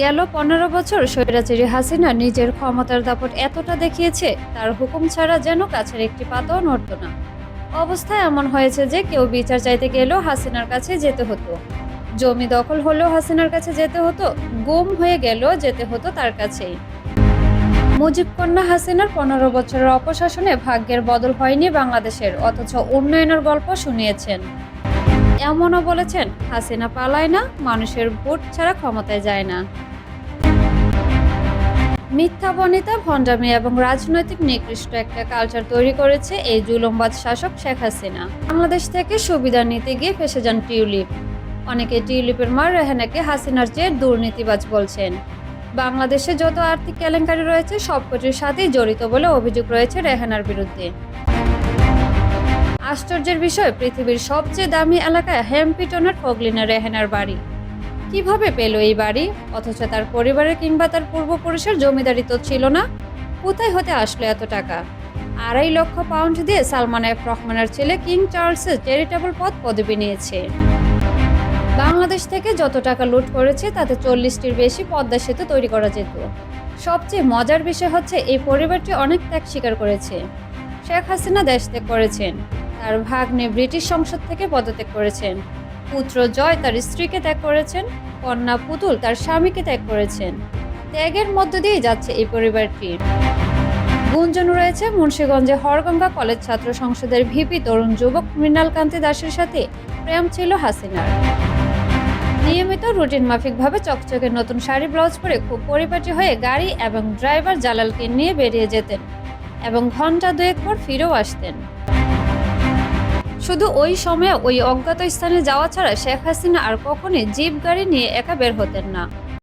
গেল পনেরো বছর স্বৈরাচারী হাসিনা নিজের ক্ষমতার দাপট এতটা দেখিয়েছে, তার হুকুম ছাড়া যেন কাছের একটি পাতাও নড়ত না। অবস্থা এমন হয়েছে যে কেউ বিচার চাইতে গেলেও হাসিনার কাছে যেতে হতো। জমি দখল হলেও হাসিনার কাছে যেতে হতো, গুম হয়ে গেলেও যেতে হতো তার কাছেই। মুজিব কন্যা হাসিনার পনেরো বছরের অপশাসনে ভাগ্যের বদল হয়নি বাংলাদেশের, অথচ উন্নয়নের গল্প শুনিয়েছেন। এমনও বলেছেন, হাসিনা পালায় না, মানুষের ভোট ছাড়া ক্ষমতায় যায় না। মিথ্যা বনিতা ভণ্ডামি এবং রাজনৈতিক নিকৃষ্ট একটা কালচার তৈরি করেছে এই জুলুমবাদ শাসক শেখ হাসিনা। বাংলাদেশ থেকে সুবিধা নিতে গিয়ে ফেসে যান টিউলিপ। অনেকে টিউলিপের মার রেহানাকে হাসিনার চেয়ে দুর্নীতিবাজ বলছেন। বাংলাদেশে যত আর্থিক কেলেঙ্কারি রয়েছে, সবকটির সাথেই জড়িত বলে অভিযোগ রয়েছে রেহানার বিরুদ্ধে। আশ্চর্যের বিষয়, পৃথিবীর সবচেয়ে দামি এলাকায় হ্যাম্পিটনের ফগলিনা রেহেনার বাড়ি। কীভাবে পেল এই বাড়ি? অথচ তার পরিবারের কিংবা তার পূর্বপুরুষের জমিদারি তো ছিল না। কোথায় হতে আসলো এত টাকা? আড়াই লক্ষ পাউন্ড দিয়ে সালমান এফ রহমানের ছেলে কিং চার্লসের চ্যারিটেবল পদ পদবি নিয়েছে। বাংলাদেশ থেকে যত টাকা লুট করেছে, তাতে চল্লিশটির বেশি পদ্মা সেতু তৈরি করা যেত। সবচেয়ে মজার বিষয় হচ্ছে, এই পরিবারটি অনেক ত্যাগ স্বীকার করেছে। শেখ হাসিনা দেশ ত্যাগ করেছেন। তার ভাগ্নে ব্রিটিশ সংসদ থেকে পদত্যাগ করেছেন। পুত্র জয় তার স্ত্রীকে ত্যাগ করেছেন, কন্যা পুতুল তার স্বামীকে ত্যাগ করেছেন। ত্যাগের মধ্য দিয়েই যাচ্ছে এই পরিবারটি। গুঞ্জন রয়েছে মুন্সীগঞ্জে হরগঙ্গা কলেজ ছাত্র সংসদের ভিপি তরুণ যুবক মৃণাল কান্তি দাসের সাথে প্রেম ছিল হাসিনার। নিয়মিত রুটিন মাফিকভাবে চকচকে নতুন শাড়ি, ব্লাউজ পরে খুব পরিপাটি হয়ে গাড়ি এবং ড্রাইভার জালালকে নিয়ে বেরিয়ে যেতেন এবং ঘণ্টা দুয়েক পর ফিরেও আসতেন। শুধু ওই সময়ে ওই অজ্ঞাত স্থানে যাওয়া ছাড়া শেখ হাসিনা আর কখনই জিপ গাড়ি নিয়ে একা বের হতেন না।